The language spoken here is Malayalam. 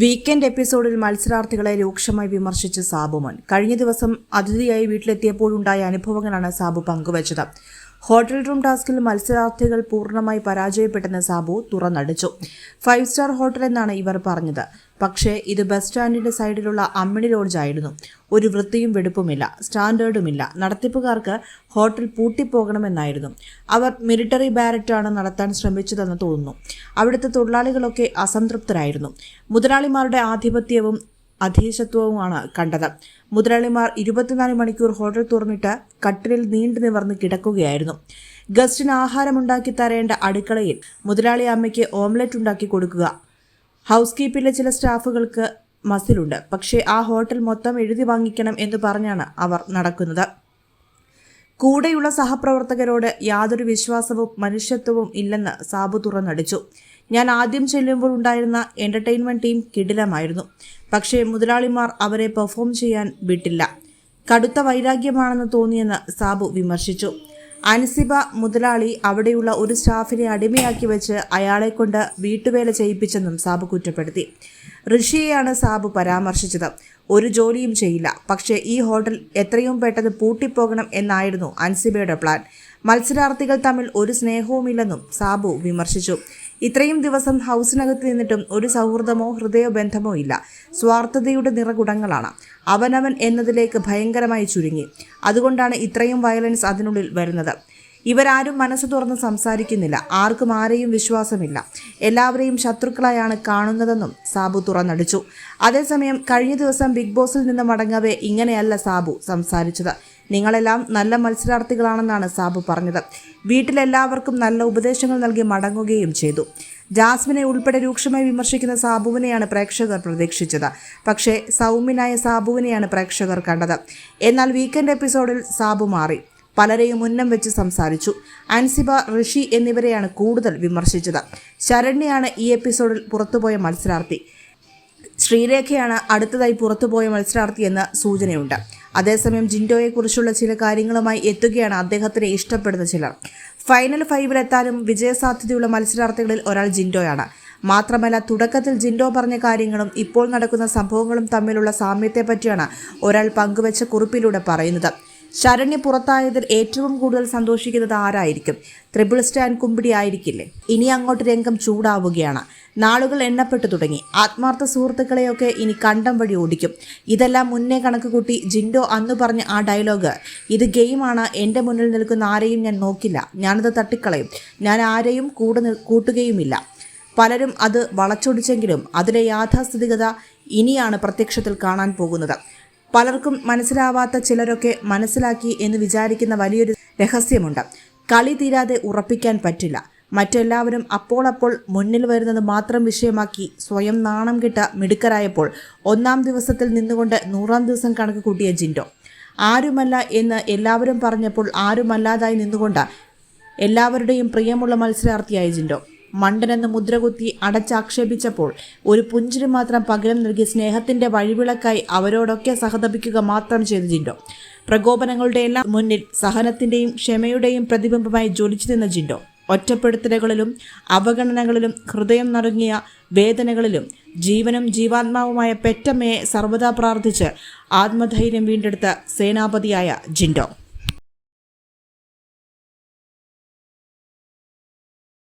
വീക്കെൻഡ് എപ്പിസോഡിൽ മത്സരാർത്ഥികളെ രൂക്ഷമായി വിമർശിച്ച സാബുമോൻ. കഴിഞ്ഞ ദിവസം അതിഥിയായി വീട്ടിലെത്തിയപ്പോഴുണ്ടായ അനുഭവങ്ങളാണ് സാബു പങ്കുവച്ചത്. ഹോട്ടൽ റൂം ടാസ്കിൽ മത്സരാർത്ഥികൾ പൂർണമായി പരാജയപ്പെട്ടെന്ന് സാബു തുറന്നടിച്ചു. ഫൈവ് സ്റ്റാർ ഹോട്ടൽ എന്നാണ് ഇവർ പറഞ്ഞത്. പക്ഷേ ഇത് ബസ് സ്റ്റാൻഡിന്റെ സൈഡിലുള്ള അമ്മിണി ലോഡ്ജായിരുന്നു ഒരു വൃത്തിയും വെടുപ്പുമില്ല സ്റ്റാൻഡേർഡുമില്ല. നടത്തിപ്പുകാർക്ക് ഹോട്ടൽ പൂട്ടിപ്പോകണമെന്നായിരുന്നു. അവർ മിലിറ്ററി ബാരറ്റാണ് നടത്താൻ ശ്രമിച്ചതെന്ന് തോന്നുന്നു. അവിടുത്തെ തൊഴിലാളികളൊക്കെ അസംതൃപ്തരായിരുന്നു. മുതലാളിമാരുടെ ആധിപത്യവും അധീശത്വവുമാണ് കണ്ടത്. മുതലാളിമാർ ഇരുപത്തിനാല് മണിക്കൂർ ഹോട്ടൽ തുറന്നിട്ട് കട്ടിലിൽ നീണ്ടു നിവർന്ന് കിടക്കുകയായിരുന്നു. ഗസ്റ്റിന് ആഹാരമുണ്ടാക്കി തരേണ്ട അടുക്കളയിൽ മുതലാളി അമ്മയ്ക്ക് ഓംലെറ്റ് ഉണ്ടാക്കി കൊടുക്കുക. ഹൗസ് കീപ്പിലെ ചില സ്റ്റാഫുകൾക്ക് മസിലുണ്ട്. പക്ഷേ ആ ഹോട്ടൽ മൊത്തം എഴുതി വാങ്ങിക്കണം എന്ന് പറഞ്ഞാണ് അവർ നടക്കുന്നത്. കൂടെയുള്ള സഹപ്രവർത്തകരോട് യാതൊരു വിശ്വാസവും മനുഷ്യത്വവും ഇല്ലെന്ന് സാബു തുറന്നടിച്ചു. ഞാൻ ആദ്യം ചെല്ലുമ്പോൾ ഉണ്ടായിരുന്ന എന്റർടൈൻമെന്റ് ടീം കിടിലമായിരുന്നു. പക്ഷേ മുതലാളിമാർ അവരെ പെർഫോം ചെയ്യാൻ വിട്ടില്ല. കടുത്ത വൈരാഗ്യമാണെന്ന് തോന്നിയെന്ന് സാബു വിമർശിച്ചു. അൻസിബ മുതലാളി അവിടെയുള്ള ഒരു സ്റ്റാഫിനെ അടിമയാക്കി വെച്ച് അയാളെ കൊണ്ട് വീട്ടുവേല ചെയ്യിപ്പിച്ചെന്നും സാബു കുറ്റപ്പെടുത്തി. ഋഷിയെയാണ് സാബു പരാമർശിച്ചത്. ഒരു ജോലിയും ചെയ്യില്ല. പക്ഷേ ഈ ഹോട്ടൽ എത്രയും പെട്ടെന്ന് പൂട്ടിപ്പോകണം എന്നായിരുന്നു അൻസിബയുടെ പ്ലാൻ. മത്സരാർത്ഥികൾ തമ്മിൽ ഒരു സ്നേഹവുമില്ലെന്നും സാബു വിമർശിച്ചു. ഇത്രയും ദിവസം ഹൗസിനകത്ത് നിന്നിട്ടും ഒരു സൗഹൃദമോ ഹൃദയബന്ധമോ ഇല്ല. സ്വാർത്ഥതയുടെ നിറകുടങ്ങളാണ് അവനവൻ എന്നതിലേക്ക് ഭയങ്കരമായി ചുരുങ്ങി. അതുകൊണ്ടാണ് ഇത്രയും വയലൻസ് അതിനുള്ളിൽ വരുന്നത്. ഇവരാരും മനസ്സ് തുറന്ന് സംസാരിക്കുന്നില്ല. ആർക്കും ആരെയും വിശ്വാസമില്ല. എല്ലാവരെയും ശത്രുക്കളായാണ് കാണുന്നതെന്നും സാബു തുറന്നടിച്ചു. അതേസമയം കഴിഞ്ഞ ദിവസം ബിഗ് ബോസിൽ നിന്ന് മടങ്ങവേ ഇങ്ങനെയല്ല സാബു സംസാരിച്ചത്. നിങ്ങളെല്ലാം നല്ല മത്സരാർത്ഥികളാണെന്നാണ് സാബു പറഞ്ഞത്. വീട്ടിലെല്ലാവർക്കും നല്ല ഉപദേശങ്ങൾ നൽകി മടങ്ങുകയും ചെയ്തു. ജാസ്മിനെ ഉൾപ്പെടെ രൂക്ഷമായി വിമർശിക്കുന്ന സാബുവിനെയാണ് പ്രേക്ഷകർ പ്രതീക്ഷിച്ചത്. പക്ഷേ സൗമ്യനായ സാബുവിനെയാണ് പ്രേക്ഷകർ കണ്ടത്. എന്നാൽ വീക്കെൻഡ് എപ്പിസോഡിൽ സാബു മാറി. പലരെയും മുന്നം വെച്ച് സംസാരിച്ചു. അൻസിബ ഋഷി എന്നിവരെയാണ് കൂടുതൽ വിമർശിച്ചത്. ശരണ്യാണ് ഈ എപ്പിസോഡിൽ പുറത്തുപോയ മത്സരാർത്ഥി. ശ്രീരേഖയാണ് അടുത്തതായി പുറത്തുപോയ മത്സരാർത്ഥിയെന്ന് സൂചനയുണ്ട്. അതേസമയം ജിൻഡോയെക്കുറിച്ചുള്ള ചില കാര്യങ്ങളുമായി എത്തുകയാണ് അദ്ദേഹത്തിന് ഇഷ്ടപ്പെടുന്ന ചിലർ. ഫൈനൽ ഫൈവിലെത്താനും വിജയസാധ്യതയുള്ള മത്സരാർത്ഥികളിൽ ഒരാൾ ജിൻഡോയാണ്. മാത്രമല്ല തുടക്കത്തിൽ ജിൻഡോ പറഞ്ഞ കാര്യങ്ങളും ഇപ്പോൾ നടക്കുന്ന സംഭവങ്ങളും തമ്മിലുള്ള സാമ്യത്തെപ്പറ്റിയാണ് ഒരാൾ പങ്കുവച്ച കുറിപ്പിലൂടെ പറയുന്നത്. ശരണ്യ പുറത്തായതിൽ ഏറ്റവും കൂടുതൽ സന്തോഷിക്കുന്നത് ആരായിരിക്കും? ത്രിപിൾ സ്റ്റാൻഡ് കുമ്പിടി ആയിരിക്കില്ലേ? ഇനി അങ്ങോട്ട് രംഗം ചൂടാവുകയാണ്. നാളുകൾ എണ്ണപ്പെട്ടു തുടങ്ങി. ആത്മാർത്ഥ സുഹൃത്തുക്കളെയൊക്കെ ഇനി കണ്ടം വഴി ഓടിക്കും. ഇതെല്ലാം മുന്നേ കണക്ക് കൂട്ടി ജിൻഡോ അന്ന് പറഞ്ഞ ആ ഡയലോഗ് ഇത് ഗെയിമാണ്. എന്റെ മുന്നിൽ നിൽക്കുന്ന ആരെയും ഞാൻ നോക്കില്ല. ഞാനത് തട്ടിക്കളയും. ഞാൻ ആരെയും കൂടെ കൂട്ടുകയുമില്ല. പലരും അത് വളച്ചൊടിച്ചെങ്കിലും അതിലെ യാഥാസ്ഥിതികത ഇനിയാണ് പ്രത്യക്ഷത്തിൽ കാണാൻ പോകുന്നത്. പലർക്കും മനസ്സിലാവാത്ത ചിലരൊക്കെ മനസ്സിലാക്കി എന്ന് വിചാരിക്കുന്ന വലിയൊരു രഹസ്യമുണ്ട്. കളി തീരാതെ ഉറപ്പിക്കാൻ പറ്റില്ല. മറ്റെല്ലാവരും അപ്പോൾ അപ്പോൾ മുന്നിൽ വരുന്നത് മാത്രം വിഷയമാക്കി സ്വയം നാണം കിട്ട മിടുക്കരായപ്പോൾ ഒന്നാം ദിവസത്തിൽ നിന്നുകൊണ്ട് നൂറാം ദിവസം കണക്ക് കൂട്ടിയ ജിൻഡോ. ആരുമല്ല എന്ന് എല്ലാവരും പറഞ്ഞപ്പോൾ ആരുമല്ലാതായി നിന്നുകൊണ്ട് എല്ലാവരുടെയും പ്രിയമുള്ള മത്സരാർത്ഥിയായി ജിൻഡോ. മണ്ടനെന്ന് മുദ്രകുത്തി അടച്ചാക്ഷേപിച്ചപ്പോൾ ഒരു പുഞ്ചിരി മാത്രം പകരം നൽകി സ്നേഹത്തിന്റെ വഴിവിളക്കായി അവരോടൊക്കെ സഹതപിക്കുക മാത്രം ചെയ്തു ജിൻഡോ. പ്രകോപനങ്ങളുടെ എല്ലാം മുന്നിൽ സഹനത്തിന്റെയും ക്ഷമയുടെയും പ്രതിബിംബമായി ജ്വലിച്ചു നിന്ന ജിൻഡോ. ഒറ്റപ്പെടുത്തലുകളിലും അവഗണനകളിലും ഹൃദയം നറുങ്ങിയ വേദനകളിലും ജീവനും ജീവാത്മാവുമായ പെറ്റമ്മയെ സർവതാ പ്രാർത്ഥിച്ച് ആത്മധൈര്യം വീണ്ടെടുത്ത സേനാപതിയായ ജിൻഡോ.